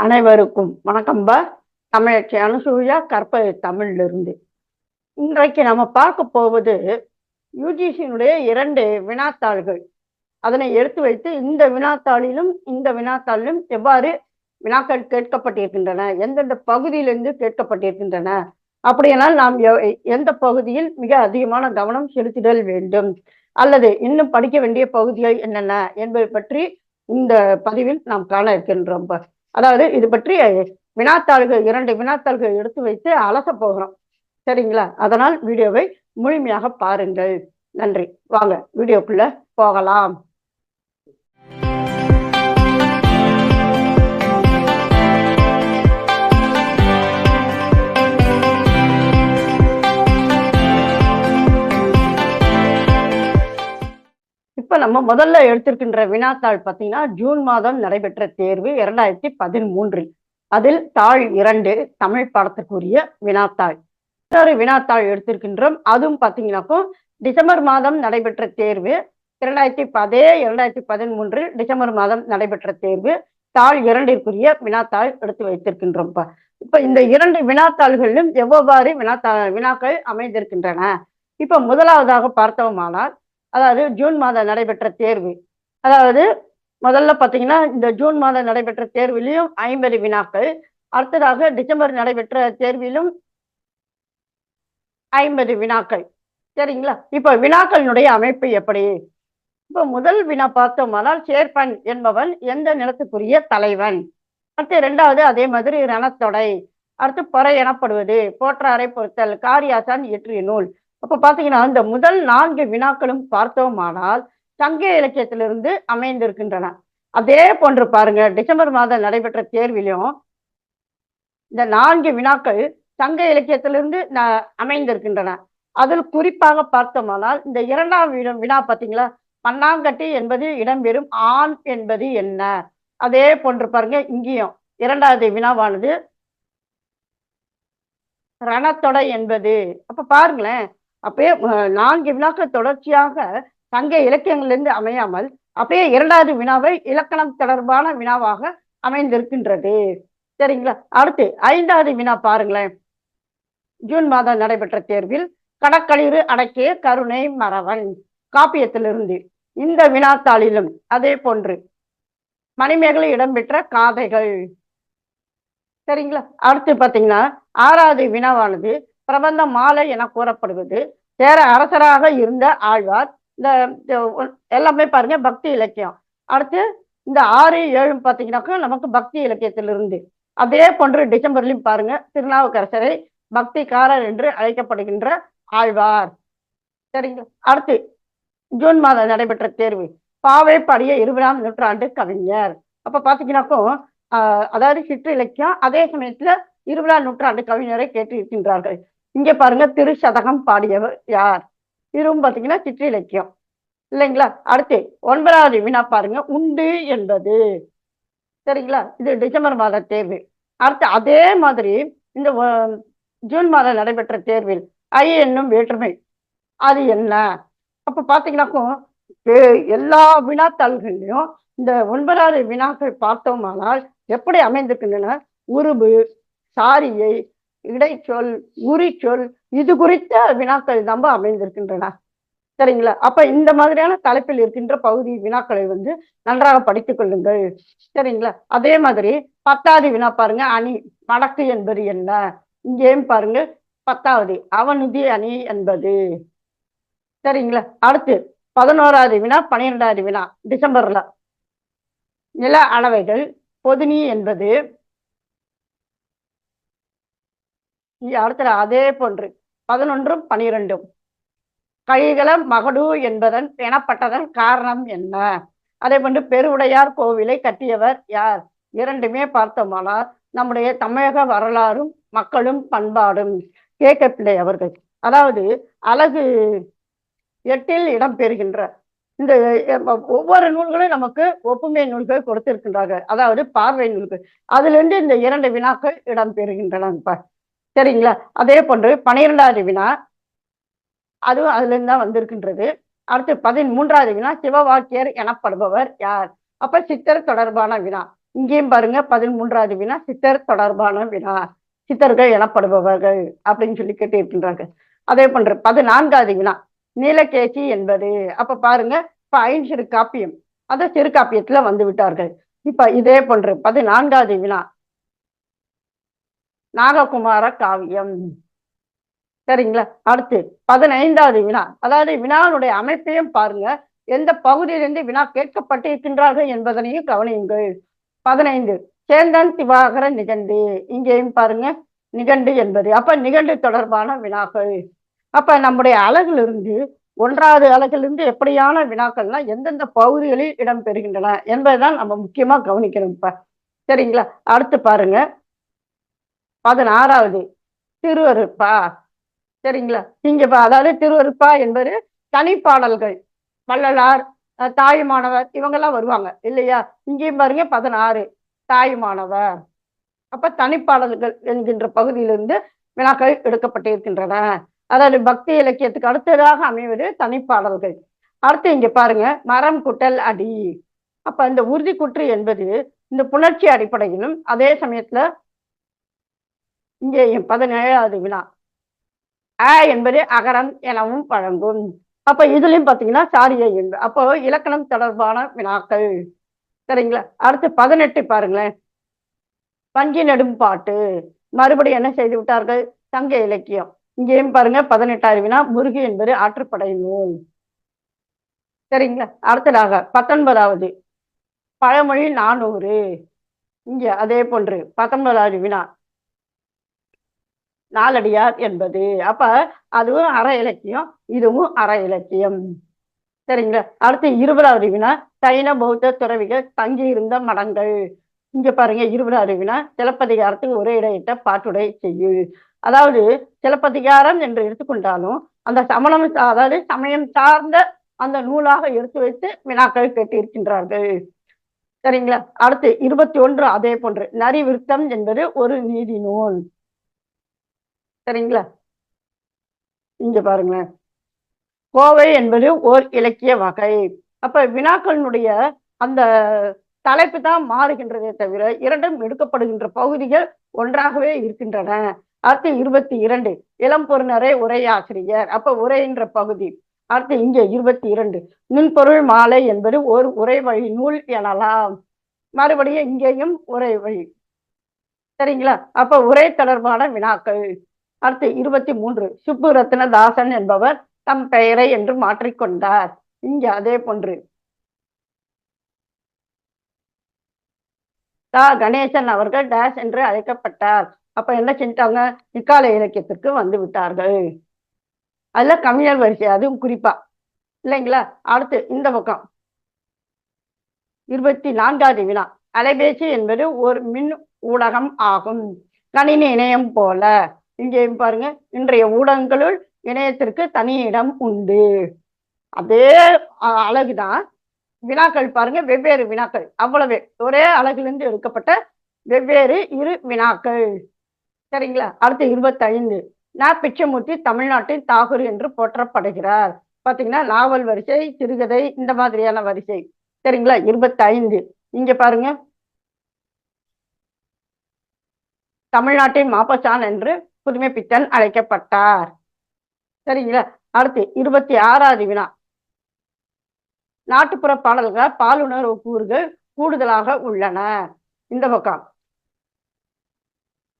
அனைவருக்கும் வணக்கம்பா தமிழச்சி அனுசூயா கற்பக தமிழ்ல இருந்து இன்றைக்கு நம்ம பார்க்க போவது யூஜிசியினுடைய இரண்டு வினாத்தாள்கள். அதனை எடுத்து வைத்து இந்த வினாத்தாளிலும் இந்த வினாத்தாளிலும் எவ்வாறு வினாக்கள் கேட்கப்பட்டிருக்கின்றன எந்தெந்த பகுதியிலிருந்து கேட்கப்பட்டிருக்கின்றன அப்படியானால் நாம் எ- எந்த பகுதியில் மிக அதிகமான கவனம் செலுத்திடல் வேண்டும் அல்லது இன்னும் படிக்க வேண்டிய பகுதிகள் என்னென்ன என்பது பற்றி இந்த பதிவில் நாம் காண இருக்கின்றோம் அதாவது இது பற்றி வினாத்தாள்கள் இரண்டு வினாத்தாள்கள் எடுத்து வைத்து அலச போகிறோம். சரிங்களா? அதனால் வீடியோவை முழுமையாக பாருங்கள். நன்றி. வாங்க வீடியோக்குள்ள போகலாம். இப்ப நம்ம முதல்ல எடுத்திருக்கின்ற வினாத்தாள் பார்த்தீங்கன்னா ஜூன் மாதம் நடைபெற்ற தேர்வு இரண்டாயிரத்தி பதிமூன்றில். அதில் தாள் இரண்டு தமிழ் பாடத்திற்குரிய வினாத்தாள். இன்னொரு வினாத்தாள் எடுத்திருக்கின்றோம். அதுவும் பார்த்தீங்கன்னாக்கோ டிசம்பர் மாதம் நடைபெற்ற தேர்வு இரண்டாயிரத்தி பதே இரண்டாயிரத்தி பதிமூன்றில் டிசம்பர் மாதம் நடைபெற்ற தேர்வு தாள் இரண்டிற்குரிய வினாத்தாள் எடுத்து வைத்திருக்கின்றோம். இப்ப இப்ப இந்த இரண்டு வினாத்தாள்களிலும் எவ்வாறு வினாத்தா வினாக்கள் அமைந்திருக்கின்றன? இப்ப முதலாவதாக பார்த்தோமானால் அதாவது ஜூன் மாதம் நடைபெற்ற தேர்வு. அதாவது முதல்ல பார்த்தீங்கன்னா இந்த ஜூன் மாதம் நடைபெற்ற தேர்விலையும் ஐம்பது வினாக்கள். அடுத்ததாக டிசம்பர் நடைபெற்ற தேர்விலும் ஐம்பது வினாக்கள். சரிங்களா? இப்போ வினாக்களினுடைய அமைப்பு எப்படி? இப்போ முதல் வினா பார்த்தோமானால் சேர்ப்பன் என்பவன் எந்த நிலத்துக்குரிய தலைவன்? அடுத்து இரண்டாவது அதே மாதிரி ரணத்தொடை. அடுத்து பொறை எனப்படுவது போற்றாரை பொறுத்தல் காரியாசான் இயற்றிய நூல் அப்ப பாத்தீங்கன்னா இந்த முதல் நான்கு வினாக்களும் பார்த்தோமானால் சங்க இலக்கியத்திலிருந்து அமைந்திருக்கின்றன. அதே போன்று பாருங்க டிசம்பர் மாதம் நடைபெற்ற தேர்விலும் இந்த நான்கு வினாக்கள் சங்க இலக்கியத்திலிருந்து ந- அமைந்திருக்கின்றன. அதில் குறிப்பாக பார்த்தோமானால் இந்த இரண்டாம் வினா பாத்தீங்களா? பார்த்தீங்களா மண்ணாங்கட்டி என்பது இடம்பெறும் ஆண் என்பது என்ன? அதே போன்று பாருங்க இங்கேயும் இரண்டாவது வினாவானது ரணத்தொடை என்பது. அப்ப பாருங்களேன் அப்பயே நான்கு வினாக்கள் தொடர்ச்சியாக சங்க இலக்கியங்களிலிருந்து அமையாமல் அப்படியே இரண்டாவது வினாவை இலக்கணம் தொடர்பான வினாவாக அமைந்திருக்கின்றது. சரிங்களா? அடுத்து ஐந்தாவது வினா பாருங்களேன். ஜூன் மாதம் நடைபெற்ற தேர்வில் கடற்களிறு அடக்கிய கருணை மறவன் காப்பியத்திலிருந்து இந்த வினாத்தாளிலும் அதே போன்று மணிமேகலை இடம்பெற்ற காதைகள். சரிங்களா? அடுத்து பாத்தீங்கன்னா ஆறாவது வினாவானது பிரபந்த மாலை என கூறப்படுவது. சேர அரசராக இருந்த ஆழ்வார் இந்த எல்லாமே பாருங்க பக்தி இலக்கியம். அடுத்து இந்த ஆறு ஏழு பார்த்தீங்கன்னாக்கா நமக்கு பக்தி இலக்கியத்திலிருந்து. அதே போன்று டிசம்பர்லையும் பாருங்க திருநாவுக்கரசரை பக்திக்காரர் என்று அழைக்கப்படுகின்ற ஆழ்வார். சரிங்களா? அடுத்து ஜூன் மாதம் நடைபெற்ற தேர்வு. பாவை பாடிய இருபதாம் நூற்றாண்டு கவிஞர். அப்ப பாத்தீங்கன்னாக்கோ அதாவது சிற்று இலக்கியம் அதே சமயத்துல இருபதாம் நூற்றாண்டு கவிஞரை கேட்டிருக்கின்றார்கள். இங்க பாருங்க திருசதகம் பாடியவர் யார்? இதுவும் பாத்தீங்கன்னா சிற்று இலக்கியம். இல்லைங்களா? அடுத்து ஒன்பதாவது வினா பாருங்க. உண்டு என்பது. சரிங்களா? இது டிசம்பர் மாத தேர்வு. அடுத்து அதே மாதிரி இந்த ஜூன் மாதம் நடைபெற்ற தேர்வில் ஐ என்னும் வேற்றுமை. அது என்ன? அப்ப பாத்தீங்கன்னாக்கும் எல்லா வினாத்தாள்கள்லையும் இந்த ஒன்பதாவது வினாக்கள் பார்த்தோமானால் எப்படி அமைந்திருக்கின்றன? உருபு சாரியை இடைச்சொல் உரிச்சொல் இது குறித்த வினாக்கள் தான் அமைந்திருக்கின்றன. சரிங்களா? அப்ப இந்த மாதிரியான தலைப்பில் இருக்கின்ற பகுதி வினாக்களை வந்து நன்றாக படித்துக் கொள்ளுங்கள். சரிங்களா? அதே மாதிரி பத்தாவது வினா பாருங்க. அணி மடக்கு என்பது என்ன? இங்கேயும் பாருங்க. பத்தாவது அவனுதி அணி என்பது. சரிங்களா? அடுத்து பதினோராவது வினா பன்னிரெண்டாவது வினா டிசம்பர்ல. நில அளவைகள் பொதுனி என்பது அடுத்த அதே போன்று பதினொன்றும் பனிரெண்டும் கைகள மகடு என்பதன் எனப்பட்டதன் காரணம் என்ன? அதே போன்று பெருவுடையார் கோவிலை கட்டியவர் யார்? இரண்டுமே பார்த்தோமானால் நம்முடைய தமிழக வரலாறும் மக்களும் பண்பாடும். கேட்க பிள்ளை அவர்கள். அதாவது அழகு எட்டில் இடம்பெறுகின்ற இந்த ஒவ்வொரு நூல்களும் நமக்கு ஒப்புமை நூல்கள் கொடுத்திருக்கின்றார்கள். அதாவது பார்வை நூல்கள். அதுல இருந்து இந்த இரண்டு வினாக்கள் இடம்பெறுகின்றன பெறுகின்றன. சரிங்களா? அதே போன்று பனிரெண்டாவது வினா அதுவும் அதுல இருந்து தான் வந்திருக்கின்றது. அடுத்து பதிமூன்றாவது வினா சிவவாக்கியர் எனப்படுபவர் யார்? அப்ப சித்தர் தொடர்பான வினா. இங்கேயும் பாருங்க பதிமூன்றாவது வினா சித்தர் தொடர்பான வினா. சித்தர்கள் எனப்படுபவர்கள் அப்படின்னு சொல்லி கேட்டிருக்கின்றார்கள். அதே போன்று பதினான்காவது வினா நீலகேசி என்பது. அப்ப பாருங்க இப்ப ஐந்து காப்பியம். அந்த சிறு காப்பியத்துல வந்து விட்டார்கள். இப்ப இதே போன்று பதினான்காவது வினா நாககுமார காவியம். சரிங்களா? அடுத்து பதினைந்தாவது வினா. அதாவது வினாவுடைய அமைப்பையும் பாருங்க. எந்த பகுதியிலிருந்து வினா கேட்கப்பட்டிருக்கின்றார்கள் என்பதனையும் கவனியுங்கள். பதினைந்து. சேந்தன் திவாகர நிகண்டு. இங்கேயும் பாருங்க. நிகண்டு என்பது. அப்ப நிகண்டு தொடர்பான வினாக்கள். அப்ப நம்முடைய அழகிலிருந்து ஒன்றாவது அழகிலிருந்து எப்படியான வினாக்கள்லாம் எந்தெந்த பகுதிகளில் இடம்பெறுகின்றன என்பதுதான் நம்ம முக்கியமா கவனிக்கணும் இப்ப. சரிங்களா? அடுத்து பாருங்க. பதினாறாவது திருவருப்பா சரிங்களா? இங்க அதாவது திருவருப்பா என்பது தனிப்பாடல்கள். வள்ளலார் தாயுமானவர் இவங்கெல்லாம் வருவாங்க இல்லையா? இங்கேயும் பாருங்க பதினாறு தாயுமானவர். அப்ப தனிப்பாடல்கள் என்கின்ற பகுதியிலிருந்து வினாக்கள் எடுக்கப்பட்டிருக்கின்றன அதாவது பக்தி இலக்கியத்துக்கு அடுத்ததாக அமைவது தனிப்பாடல்கள். அடுத்து இங்க பாருங்க மரம் குட்டல் அடி. அப்ப இந்த உறுதி குற்று என்பது இந்த புணர்ச்சி அடிப்படையிலும் அதே சமயத்துல இங்கே பதினேழாவது வினா அ என்பது அகரம் எனவும் வழங்கும். அப்ப இதுலயும் பாத்தீங்கன்னா சாரியை என்பது அப்போ இலக்கணம் தொடர்பான வினாக்கள் சரிங்களா? அடுத்து பதினெட்டு பாருங்களேன். பஞ்சி நெடும் பாட்டு. மறுபடியும் என்ன செய்து விட்டார்கள்? சங்க இலக்கியம். இங்கேயும் பாருங்க பதினெட்டாவது வினா முருகு என்பது ஆற்றுப்படை நூல். சரிங்களா? அடுத்ததாக பத்தொன்பதாவது. பழமொழி நானூறு. இங்க அதே போன்று பத்தொன்பதாவது வினா நாலடியார் என்பது. அப்ப அதுவும் அற இலக்கியம் இதுவும் அற இலக்கியம். சரிங்களா? அடுத்து இருபதாவது வினா சைன பௌத்த துறவிகள் தங்கி இருந்த மடங்கள். இங்க பாருங்க இருபதாவது வினா சிலப்பதிகாரத்துக்கு ஒரே இடையிட்ட பாட்டுடை செய்யு. அதாவது சிலப்பதிகாரம் என்று எடுத்துக்கொண்டாலும் அந்த சமணம் அதாவது சமயம் சார்ந்த அந்த நூலாக எடுத்து வைத்து வினாக்கள் கேட்டிருக்கின்றார்கள். சரிங்களா? அடுத்து இருபத்தி ஒன்று அதே போன்று நரி விருத்தம் என்பது ஒரு நீதி நூல். சரிங்களா? இங்க பாருங்களேன். கோவை என்பது ஓர் இலக்கிய வகை. அப்ப வினாக்களினுடைய அந்த தலைப்பு தான் மாறுகின்றதே தவிர இரண்டும் எடுக்கப்படுகின்ற பகுதிகள் ஒன்றாகவே இருக்கின்றன. அடுத்து இருபத்தி இரண்டு இளம்பொருநரை உரையாசிரியர். அப்ப உரைன்ற பகுதி. அடுத்து இங்கே இருபத்தி இரண்டு நுண்பொருள் மாலை என்பது ஒரு உரை வழி நூல் எனலாம். மறுபடியும் இங்கேயும் உரை வழி. சரிங்களா? அப்ப உரை தொடர்பான வினாக்கள். அடுத்து இருபத்தி மூன்று. சுப்பு ரத்னதாசன் என்பவர் தம் பெயரை என்று மாற்றிக்கொண்டார் இங்க அதே போன்று. தா. கணேசன் அவர்கள் டேஷ் என்று அழைக்கப்பட்டார். அப்ப என்ன செஞ்சிட்டாங்க? இக்கால இலக்கியத்திற்கு வந்து விட்டார்கள். அதுல கவிஞர் வரிசை அதுவும் குறிப்பா. இல்லைங்களா? அடுத்து இந்த பக்கம். இருபத்தி நான்காவது வினா. அலைபேசி என்பது ஒரு மின் ஊடகம் ஆகும். கணினி இணையம் போல. இங்கேயும் பாருங்க இன்றைய ஊடகங்களுள் இணையத்திற்கு தனி இடம் உண்டு. அதே அழகுதான். வினாக்கள் பாருங்க வெவ்வேறு வினாக்கள். அவ்வளவே. ஒரே அழகிலிருந்து எடுக்கப்பட்ட வெவ்வேறு இரு வினாக்கள். சரிங்களா? அடுத்து இருபத்தைந்து. நா பிச்சமூர்த்தி தமிழ்நாட்டின் தாகூர் என்று போற்றப்படுகிறார். பாத்தீங்கன்னா நாவல் வரிசை சிறுகதை இந்த மாதிரியான வரிசை. சரிங்களா? இருபத்தைந்து. இங்க பாருங்க. தமிழ்நாட்டின் மாப்பசான் என்று புதுமை பித்தன் அழைக்கப்பட்டார். சரிங்களா? அடுத்து இருபத்தி ஆறாவது வினா. நாட்டுப்புற பாடல்கள் பாலுணர்வு கூறுகள் கூடுதலாக உள்ளன. இந்த பக்கம்.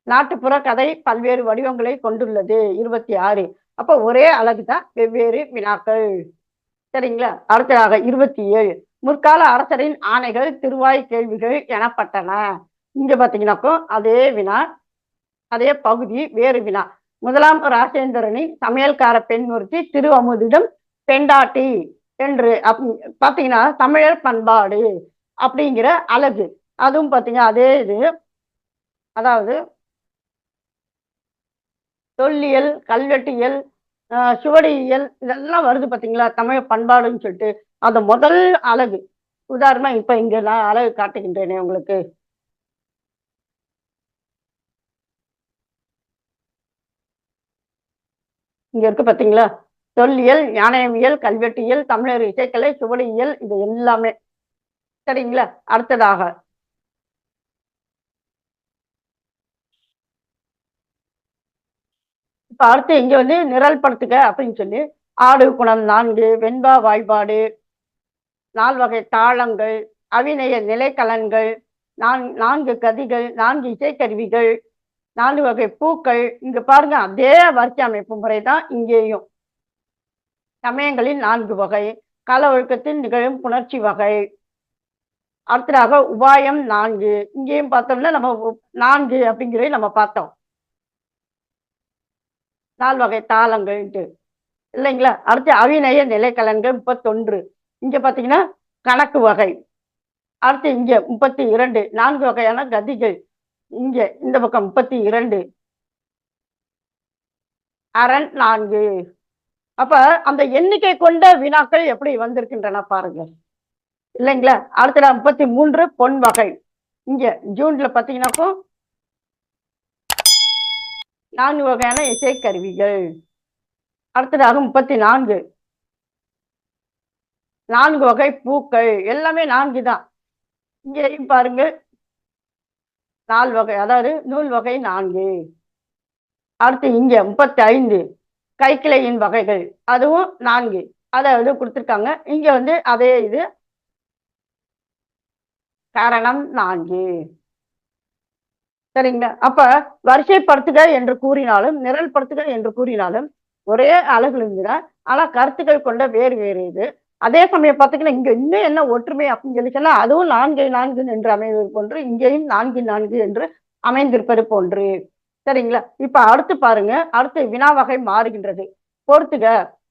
நாட்டுப்புற கதை பல்வேறு வடிவங்களை கொண்டுள்ளது. இருபத்தி ஆறு. அப்ப ஒரே அழகு தான் வெவ்வேறு வினாக்கள். சரிங்களா? அடுத்ததாக இருபத்தி ஏழு. முற்கால அரசரின் ஆணைகள் திருவாய் கேள்விகள் எனப்பட்டன. இங்க பாத்தீங்கன்னாக்கோ அதே வினா அதே பகுதி வேறு வினா. முதலாம் ராஜேந்திரனின் சமையல்கார பெண் ஒருத்தி திரு அமுதிடம் பெண்டாட்டி என்று அப் பாத்தீங்கன்னா தமிழர் பண்பாடு அப்படிங்கிற அழகு. அதுவும் பாத்தீங்க அதே இது அதாவது தொல்லியல் கல்வெட்டியல் ஆஹ் சுவடியியல் இதெல்லாம் வருது பாத்தீங்களா? தமிழ் பண்பாடுன்னு சொல்லிட்டு. அந்த முதல் அழகு. உதாரணமா இப்ப இங்க நான் அழகு காட்டுகின்றேனே உங்களுக்கு. இங்க இருக்கு பாத்தீங்களா? தொல்லியல் ஞானயமியல் கல்வெட்டியல் தமிழர் இசைக்கலை சுவடியியல் இது எல்லாமே. சரிங்களா? அடுத்ததாக. இப்ப அடுத்து இங்க வந்து நிரல் படுத்துக்க அப்படின்னு சொல்லி ஆடு குணம் நான்கு வெண்பா வாய்பாடு நால் வகை தாளங்கள் அவிநய நிலைக்கலன்கள் நான் நான்கு கதிகள் நான்கு இசைக்கருவிகள் நாலு வகை பூக்கள். இங்க பாருங்க அதே வரிசை அமைப்பு முறை தான் இங்கேயும். சமயங்களில் நான்கு வகை கால ஒழுக்கத்தில் நிகழும் புணர்ச்சி வகை. அடுத்ததாக உபாயம் நான்கு. இங்கேயும் பார்த்தோம்னா நம்ம நான்கு அப்படிங்கிறத நம்ம பார்த்தோம். நால் வகை தாளங்கள்ட்டு இல்லைங்களா? அடுத்து அவிநய நிலைக்கலன்கள் முப்பத்தொன்று. இங்க பாத்தீங்கன்னா கணக்கு வகை. அடுத்து இங்க முப்பத்தி இரண்டு. நான்கு வகையான கதிகள். இங்க இந்த பக்கம் முப்பத்தி இரண்டு. அரண் நான்கு. அப்ப அந்த எண்ணிக்கை கொண்ட வினாக்கள் எப்படி வந்திருக்கின்றன பாருங்க. இல்லைங்களா? அடுத்த முப்பத்தி மூன்று பொன் வகை. இங்க ஜூன்ல பாத்தீங்கன்னாக்கும் நான்கு வகையான இசைக்கருவிகள் அடுத்ததாக முப்பத்தி நான்கு. நான்கு வகை பூக்கள். எல்லாமே நான்கு தான். இங்கேயும் பாருங்க நாலு வகை அதாவது நூல் வகை நான்கு. அடுத்து இங்க முப்பத்தி ஐந்து கைக்கிளையின் வகைகள் அதுவும் நான்கு. அதாவது கொடுத்துருக்காங்க. இங்க வந்து அதே இது. காரணம் நான்கு. சரிங்களா? அப்ப வரிசைப்படுத்துக என்று கூறினாலும் நிரல்படுத்துக என்று கூறினாலும் ஒரே அழகுல இருந்துதான் ஆனா கருத்துக்கள் கொண்ட வேறு வேறு இது. அதே சமயம் பார்த்தீங்கன்னா இங்க இன்னும் என்ன ஒற்றுமை அப்படின்னு சொல்லி சொன்னா அதுவும் நான்கு நான்கு என்று அமைவது போன்று இங்கேயும் நான்கு நான்கு என்று அமைந்திருப்பது போன்று. சரிங்களா? இப்ப அடுத்து பாருங்க அடுத்து வினா வகை மாறுகின்றது. பொறுத்துக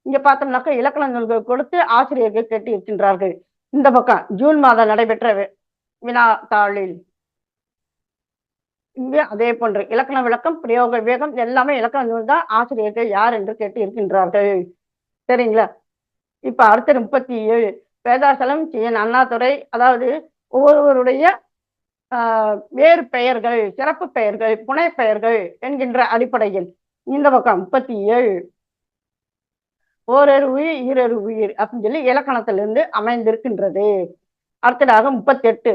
இங்க பார்த்தோம்னாக்கா இலக்கண நூல்கள் கொடுத்து ஆசிரியர்கள் கேட்டு இருக்கின்றார்கள். இந்த பக்கம் ஜூன் மாதம் நடைபெற்ற வினா தாளில். இங்கே அதே போன்று இலக்கண விளக்கம் பிரயோக வேகம் எல்லாமே இலக்கண நூல் தான் ஆசிரியர்கள் யார் என்று கேட்டு இருக்கின்றார்கள். சரிங்களா? இப்ப அடுத்த முப்பத்தி ஏழு வேதாசலம் சிஎன் அண்ணாதுரை. அதாவது ஒவ்வொருவருடைய ஆஹ், வேறு பெயர்கள் சிறப்பு பெயர்கள் புனை பெயர்கள் என்கின்ற அடிப்படையில் இந்த பக்கம் முப்பத்தி ஏழு ஓரொரு உயிர் ஈரொரு உயிர் அப்படின்னு சொல்லி இலக்கணத்திலிருந்து அமைந்திருக்கின்றது. அடுத்ததாக முப்பத்தி எட்டு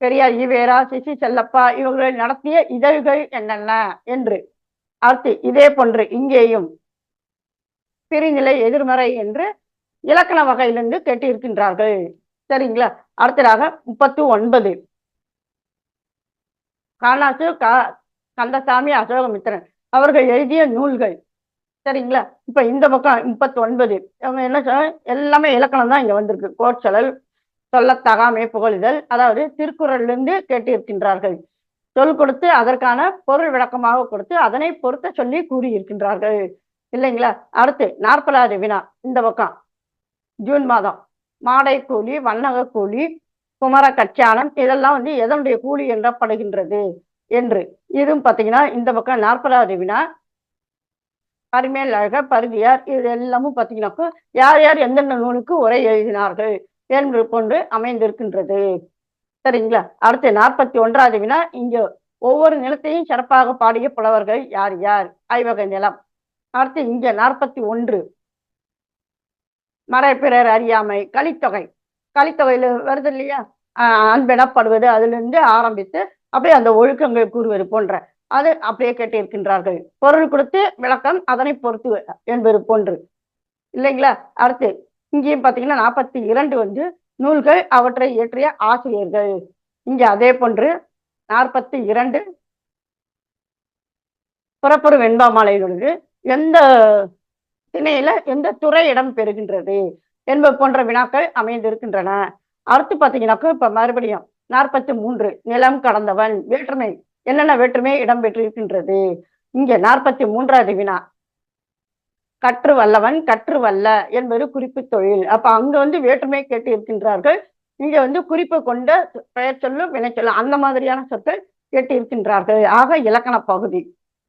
பெரியார் ஈவேரா சிசி செல்லப்பா இவர்கள் நடத்திய இதழ்கள் என்னென்ன? என்று. அடுத்து இதே போன்று இங்கேயும் பிரிநிலை எதிர்மறை என்று இலக்கண வகையிலிருந்து கேட்டிருக்கின்றார்கள். சரிங்களா? அடுத்ததாக முப்பத்தி ஒன்பது காணாசு கா கந்தசாமி அசோகமித்திரன். அவர்கள் எழுதிய நூல்கள். சரிங்களா? இப்ப இந்த பக்கம் முப்பத்தி ஒன்பது அவங்க என்ன சொன்னா எல்லாமே இலக்கணம் தான் இங்க வந்திருக்கு. கோட்சலல் சொல்லத்தகாமை புகழுதல் அதாவது திருக்குறள்ல இருந்து கேட்டிருக்கின்றார்கள். சொல் கொடுத்து அதற்கான பொருள் விளக்கமாக கொடுத்து அதனை பொருத்த சொல்லி கூறியிருக்கின்றார்கள். இல்லைங்களா? அடுத்து நாற்பதாவது வினா இந்த பக்கம். ஜூன் மாதம். மாடை கூலி வண்ணக கூலி குமர கச்சானம் இதெல்லாம் வந்து எதனுடைய கூலி என்றப்படுகின்றது என்று. இதுவும் பார்த்தீங்கன்னா இந்த பக்கம் நாற்பதாவது வினா. பரிமேல் அழக பருதியார் இது எல்லாமும் பார்த்தீங்கன்னாக்கா யார் யார் எந்தெந்த நூலுக்கு உரை எழுதினார்கள் என்று கொண்டு அமைந்திருக்கின்றது. சரிங்களா? அடுத்து நாற்பத்தி ஒன்றாவது வினா. இங்கே ஒவ்வொரு நிலத்தையும் சிறப்பாக பாடிய புலவர்கள் யார் யார்? ஆய்வக நிலம். அடுத்து இங்க நாற்பத்தி ஒன்று. மறைப்பிறர் அறியாமை கலித்தொகை. கலித்தொகையில வருது இல்லையா? அன்பெனப்படுவது அதிலிருந்து ஆரம்பித்து அப்படியே அந்த ஒழுக்கங்கள் கூறுவது போன்ற அது அப்படியே கேட்டிருக்கின்றார்கள். பொருள் கொடுத்து விளக்கம் அதனை பொறுத்து என்பது போன்று. இல்லைங்களா? அடுத்து இங்கேயும் பார்த்தீங்கன்னா நாற்பத்தி இரண்டு வந்து நூல்கள் அவற்றை இயற்றிய ஆசிரியர்கள். இங்க அதே போன்று நாற்பத்தி இரண்டு. புறப்பொரு வெண்பாமாலைகளுக்கு எந்த திணையில எந்த துறை இடம் பெறுகின்றது என்பது போன்ற வினாக்கள் அமைந்திருக்கின்றன. அடுத்து பார்த்தீங்கன்னாக்கா இப்ப மறுபடியும் நாற்பத்தி மூன்று நிலம் கடந்தவன் வேற்றுமை என்னென்ன வேற்றுமை இடம்பெற்றிருக்கின்றது இங்க நாற்பத்தி மூன்றாவது வினா. கற்று வல்லவன் கற்று வல்ல என்பது குறிப்பு தொழில். அப்ப அங்க வந்து வேற்றுமை கேட்டு இருக்கின்றார்கள் இங்க வந்து குறிப்பு கொண்ட பெயர் சொல்லும் வினை சொல்லும் அந்த மாதிரியான சொற்கள் கேட்டு இருக்கின்றார்கள் ஆக இலக்கண பகுதி.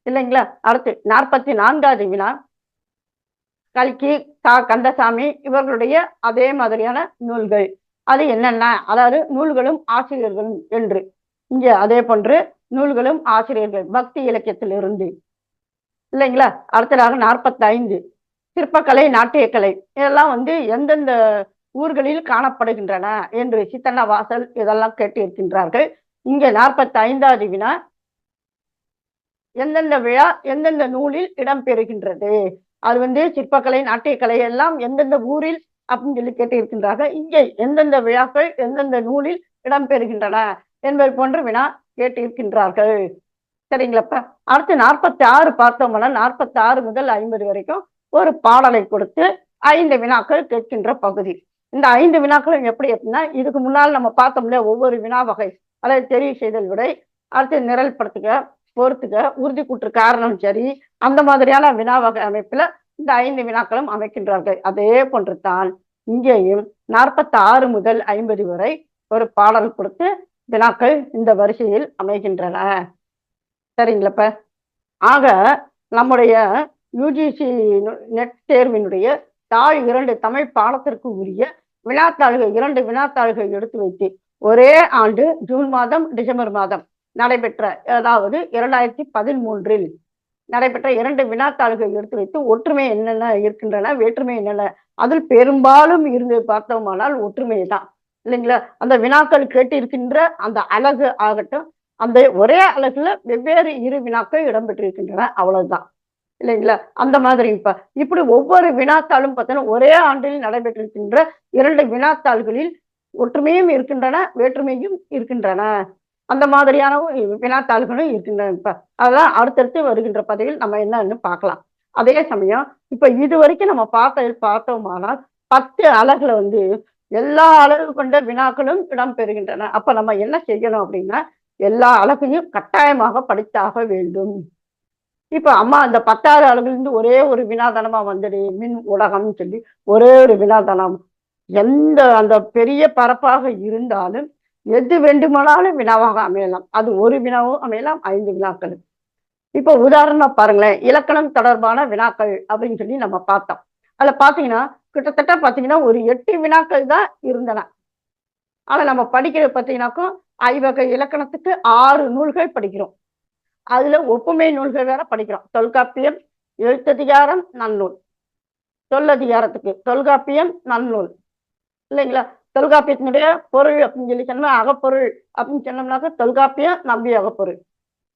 இல்லைங்களா? அடுத்து நாற்பத்தி நான்காவது வினா. கல்கி கா கந்தசாமி இவர்களுடைய அதே மாதிரியான நூல்கள். அது என்னென்ன? அதாவது நூல்களும் ஆசிரியர்களும் என்று. இங்க அதே போன்று நூல்களும் ஆசிரியர்கள் பக்தி இலக்கியத்திலிருந்து. இல்லைங்களா? அடுத்ததாக நாற்பத்தி ஐந்து சிற்பக்கலை நாட்டியக்கலை இதெல்லாம் வந்து எந்தெந்த ஊர்களில் காணப்படுகின்றன என்று சித்தன்ன வாசல் இதெல்லாம் கேட்டு இருக்கின்றார்கள் இங்க நாற்பத்தி ஐந்தாவது வினா. எந்தெந்த விழா எந்தெந்த நூலில் இடம்பெறுகின்றது அது வந்து சிற்பக்கலை நாட்டியக்கலை எல்லாம் எந்தெந்த ஊரில் அப்படின்னு சொல்லி கேட்டிருக்கின்றார்கள். இங்கே எந்தெந்த விழாக்கள் எந்தெந்த நூலில் இடம்பெறுகின்றன என்பது போன்ற வினா கேட்டிருக்கின்றார்கள். சரிங்களாப்பா? அடுத்து நாற்பத்தி ஆறு பார்த்தோம்னா நாற்பத்தி ஆறு முதல் ஐம்பது வரைக்கும் ஒரு பாடலை கொடுத்து ஐந்து வினாக்கள் கேட்கின்ற பகுதி. இந்த ஐந்து வினாக்களும் எப்படி அப்படின்னா இதுக்கு முன்னால் நம்ம பார்த்தோம்ல ஒவ்வொரு வினா வகை. அதாவது தெரிவு செய்தல் விடை அடுத்து நிரல்படுத்துக பொறுத்துக உறுதி கூற்று காரணம் சரி அந்த மாதிரியான வினா வகை அமைப்புல இந்த ஐந்து வினாக்களும் அமைக்கின்றார்கள். அதே போன்று தான் இங்கேயும் நாற்பத்தி ஆறு முதல் ஐம்பது வரை ஒரு பாடல் கொடுத்து வினாக்கள் இந்த வரிசையில் அமைகின்றன. சரிங்களப்ப? ஆக நம்முடைய யூஜிசி நெட் தேர்வினுடைய தாழ் இரண்டு தமிழ் பாடத்திற்கு உரிய வினாத்தாள்கள் இரண்டு வினாத்தாள்கள் எடுத்து வைத்து ஒரே ஆண்டு ஜூன் மாதம் டிசம்பர் மாதம் நடைபெற்ற அதாவது இரண்டாயிரத்தி பதிமூன்றில் நடைபெற்ற இரண்டு வினாத்தாள்கள் எடுத்து வைத்து ஒற்றுமை என்னென்ன இருக்கின்றன வேற்றுமை என்னென்ன அதில் பெரும்பாலும் இருந்து பார்த்தோமானால் ஒற்றுமை தான். இல்லைங்களா? அந்த வினாக்கள் கேட்டு இருக்கின்ற அந்த அழகு ஆகட்டும் அந்த ஒரே அழகுல வெவ்வேறு இரு வினாக்கள் இடம்பெற்றிருக்கின்றன அவ்வளவுதான். இல்லைங்களா? அந்த மாதிரி இப்ப இப்படி ஒவ்வொரு வினாத்தாளும் பார்த்தீங்கன்னா ஒரே ஆண்டில் நடைபெற்றிருக்கின்ற இரண்டு வினாத்தாள்களில் ஒற்றுமையும் இருக்கின்றன வேற்றுமையும் இருக்கின்றன. அந்த மாதிரியான வினாத்தாள்களும் இருக்கின்றன. இப்ப அதெல்லாம் அடுத்தடுத்து வருகின்ற பதவியில் நம்ம என்னன்னு பார்க்கலாம். அதே சமயம் இப்ப இது வரைக்கும் நம்ம பார்த்த பார்த்தோமானால் பத்து அழகுல வந்து எல்லா அளவு கொண்ட வினாக்களும் இடம் பெறுகின்றன அப்ப நம்ம என்ன செய்யணும் அப்படின்னா எல்லா அழகையும் கட்டாயமாக படித்தாக வேண்டும். இப்ப அம்மா அந்த பத்தாறு அழகுலேருந்து ஒரே ஒரு வினாதனமா வந்துடு மின் ஊடகம்னு சொல்லி ஒரே ஒரு வினாதனம். எந்த அந்த பெரிய பரப்பாக இருந்தாலும் எது வேண்டுமானாலும் வினாவாக அமையலாம். அது ஒரு வினாவும் அமையலாம் ஐந்து வினாக்கள் இப்போ உதாரணம் பாருங்களேன். இலக்கணம் தொடர்பான வினாக்கள் அப்படின்னு சொல்லி நம்ம பார்த்தோம். அதுல பாத்தீங்கன்னா கிட்டத்தட்ட பாத்தீங்கன்னா ஒரு எட்டு வினாக்கள் தான் இருந்தன. ஆனா நம்ம படிக்கிறது பார்த்தீங்கன்னாக்கும் ஐவகை இலக்கணத்துக்கு ஆறு நூல்கள் படிக்கிறோம். அதுல ஒப்புமை நூல்கள் வேற படிக்கிறோம். தொல்காப்பியம் எழுத்ததிகாரம் நன்னூல். சொல்லதிகாரத்துக்கு தொல்காப்பியம் நன்னூல். இல்லைங்களா? தொல்காப்பியத்தினுடைய பொருள் அப்படின்னு சொல்லி சொன்னோம்னா அகப்பொருள் அப்படின்னு சொன்னோம்னாக்க தொல்காப்பியம் நம்பி அகப்பொருள்.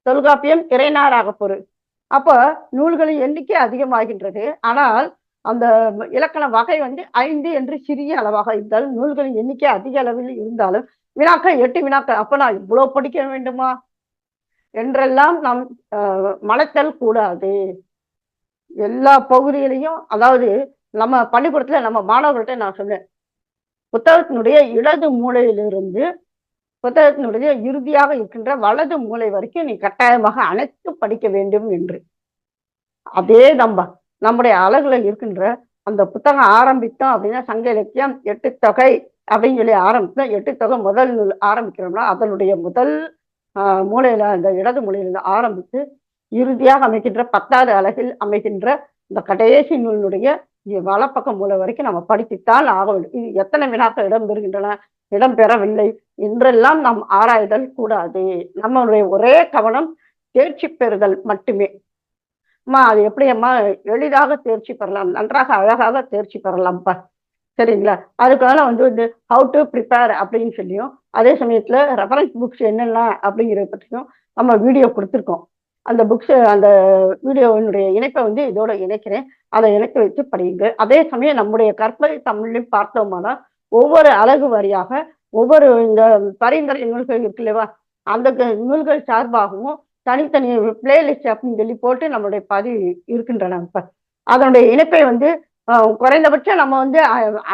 தொல்காப்பியம் இறைநார் அகப்பொருள். அப்போ நூல்களின் எண்ணிக்கை அதிகமாகின்றது. ஆனால் அந்த இலக்கண வகை வந்து ஐந்து என்று சிறிய அளவாக இருந்தாலும் நூல்களின் எண்ணிக்கை அதிக அளவில் இருந்தாலும் வினாக்கள் எட்டு வினாக்கள் அப்ப நான் இவ்வளவு படிக்க வேண்டுமா? என்றெல்லாம் நாம் மலைத்தல் கூடாது. எல்லா பகுதிகளையும் அதாவது நம்ம பள்ளிக்கூடத்துல நம்ம மாணவர்கள்ட்ட நான் சொன்னேன் புத்தகத்தினுடைய இடது மூலையிலிருந்து புத்தகத்தினுடைய இறுதியாக இருக்கின்ற வலது மூலை வரைக்கும் நீ கட்டாயமாக அனைத்து படிக்க வேண்டும் என்று. அதே நம்ப நம்முடைய அழகுல இருக்கின்ற அந்த புத்தகம் ஆரம்பித்தோம் அப்படின்னா சங்க இலக்கியம் எட்டு தொகை அப்படின்னு சொல்லி ஆரம்பித்தோம். எட்டு தொகை முதல் நூல் ஆரம்பிக்கிறோம்னா அதனுடைய முதல் மூலையில அந்த இடது மூலையில ஆரம்பித்து இறுதியாக அமைக்கின்ற பத்தாவது அழகில் அமைகின்ற இந்த கடைசி நூலினுடைய வலப்பக்கம் மூலை வரைக்கும் நம்ம படித்துத்தான் ஆக வேண்டும் இது எத்தனை வினாக்கள் இடம்பெறுகின்றன இடம்பெறவில்லை என்றெல்லாம் நாம் ஆராய்தல் கூடாது. நம்மளுடைய ஒரே கவனம் தேர்ச்சி பெறுதல் மட்டுமே. அம்மா அது எப்படி அம்மா எளிதாக தேர்ச்சி பெறலாம். நன்றாக அழகாக தேர்ச்சி பெறலாம்ப்பா. சரிங்களா? அதுக்காக வந்து வந்து ஹவு டு ப்ரிப்பேர் அப்படின்னு சொல்லியும் அதே சமயத்துல ரெஃபரன்ஸ் புக்ஸ் என்னென்ன அப்படிங்கிறத பற்றியும் நம்ம வீடியோ கொடுத்துருக்கோம். அந்த புக்ஸ் அந்த வீடியோவினுடைய இணைப்பை வந்து இதோட இணைக்கிறேன். அதை இணைக்க வச்சு படியுங்கள். அதே சமயம் நம்முடைய கற்பனை தமிழில் பார்த்தோம்னா ஒவ்வொரு அழகு வரியாக ஒவ்வொரு இந்த பரிந்துரை நூல்கள் இருக்கு இல்லைவா? அந்த நூல்கள் சார்பாகவும் தனித்தனி பிளேலிஸ்ட் அப்படின்னு சொல்லி போட்டு நம்மளுடைய பதிவு இருக்கின்றன இப்ப. அதனுடைய இணைப்பை வந்து குறைந்தபட்சம் நம்ம வந்து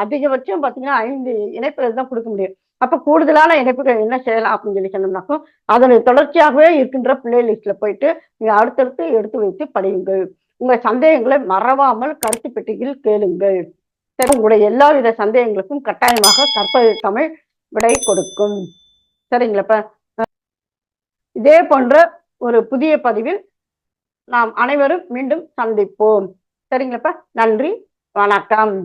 அதிகபட்சம் பார்த்தீங்கன்னா ஐந்து இணைப்புகள் தான் கொடுக்க முடியும். அப்ப கூடுதலான இணைப்புகள் என்ன செய்யலாம் அப்படின்னு சொல்லி சொன்னோம்னாக்கும் அதனை தொடர்ச்சியாகவே இருக்கின்ற பிள்ளை லிஸ்ட்ல போயிட்டு நீங்க அடுத்தடுத்து எடுத்து வைத்து படியுங்கள். உங்க சந்தேகங்களை மறவாமல் கருத்து பெட்டியில் கேளுங்கள். சரி உங்களுடைய எல்லா வித சந்தேகங்களுக்கும் கட்டாயமாக கற்பது தமிழ் விடை கொடுக்கும். சரிங்களப்ப இதே போன்ற ஒரு புதிய பதிவில் நாம் அனைவரும் மீண்டும் சந்திப்போம். சரிங்களப்ப நன்றி வணக்கம்.